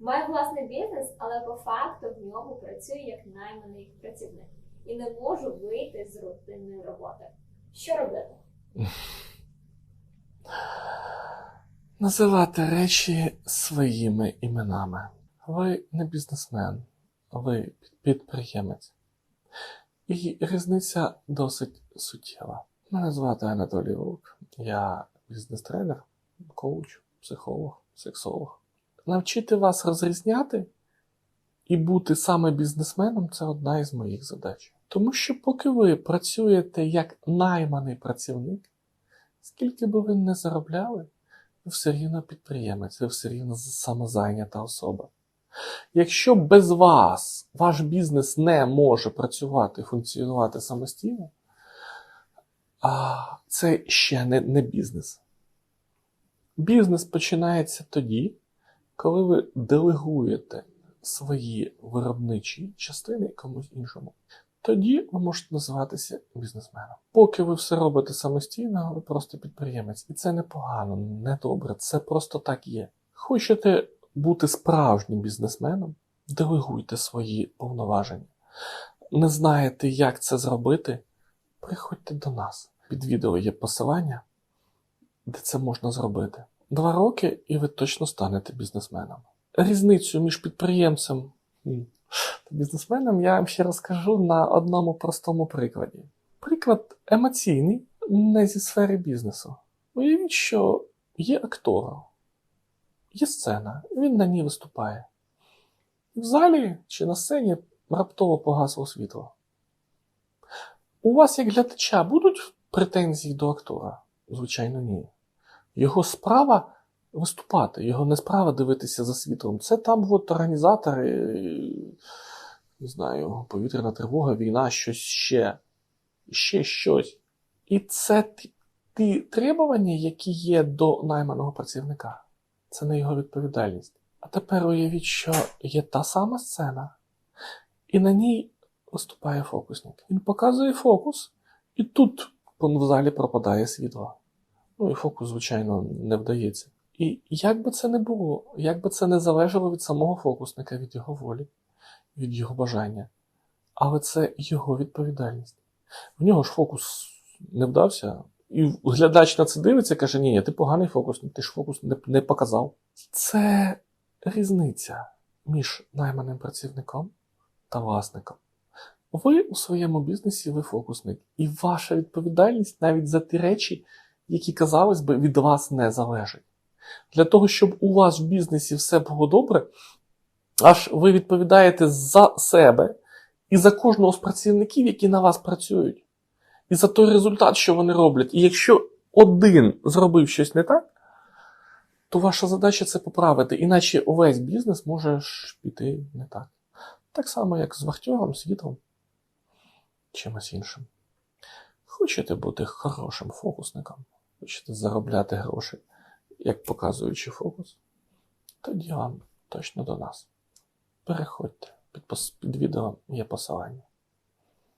Маю власний бізнес, але по факту в ньому працюю як найманий працівник і не можу вийти з рутинної роботи. Що робити? Називати речі своїми іменами. Ви не бізнесмен, ви підприємець. І різниця досить суттєва. Мене звати Анатолій Вовк. Я бізнес-тренер, коуч, психолог, сексолог. Навчити вас розрізняти і бути саме бізнесменом це одна із моїх задач. Тому що поки ви працюєте як найманий працівник, скільки би ви не заробляли, ви все рівно підприємець, ви все рівно самозайнята особа. Якщо без вас ваш бізнес не може працювати, функціонувати самостійно, це ще не, не бізнес. Бізнес починається тоді, коли ви делегуєте свої виробничі частини комусь іншому. Тоді ви можете називатися бізнесменом. Поки ви все робите самостійно, ви просто підприємець. І це непогано, не добре. Це просто так є. Хочете бути справжнім бізнесменом, делегуйте свої повноваження. Не знаєте, як це зробити? Приходьте до нас. Під відео є посилання, де це можна зробити. Два роки, і ви точно станете бізнесменом. Різницю між підприємцем та бізнесменом я вам ще розкажу на одному простому прикладі. Приклад емоційний, не зі сфери бізнесу. Уявіть, що є актор, є сцена, він на ній виступає. В залі чи на сцені раптово погасло світло. У вас, як глядача, будуть претензії до актора? Звичайно, ні. Його справа виступати, його не справа дивитися за світлом. Це там от організатори, не знаю, повітряна тривога, війна, щось ще, ще щось. І це ті, ті требування, які є до найманого працівника. Це не його відповідальність. А тепер уявіть, що є та сама сцена, і на ній виступає фокусник. Він показує фокус, і тут в залі пропадає світло. Ну і фокус, звичайно, не вдається. І як би це не було, як би це не залежало від самого фокусника, від його волі, від його бажання, але це його відповідальність. В нього ж фокус не вдався, і глядач на це дивиться і каже: ні, ти поганий фокусник, ти ж фокус не, не показав. Це різниця між найманим працівником та власником. Ви у своєму бізнесі ви фокусник, і ваша відповідальність навіть за ті речі, які, казалось би, від вас не залежать. Для того, щоб у вас в бізнесі все було добре, аж ви відповідаєте за себе і за кожного з працівників, які на вас працюють, і за той результат, що вони роблять. І якщо один зробив щось не так, то ваша задача це поправити, іначе увесь бізнес може піти не так. Так само, як з вахтьором, світлом, чимось іншим. Хочете бути хорошим фокусником, хочете заробляти гроші, як показуючи фокус, тоді вам точно до нас. Переходьте, під, під відео є посилання.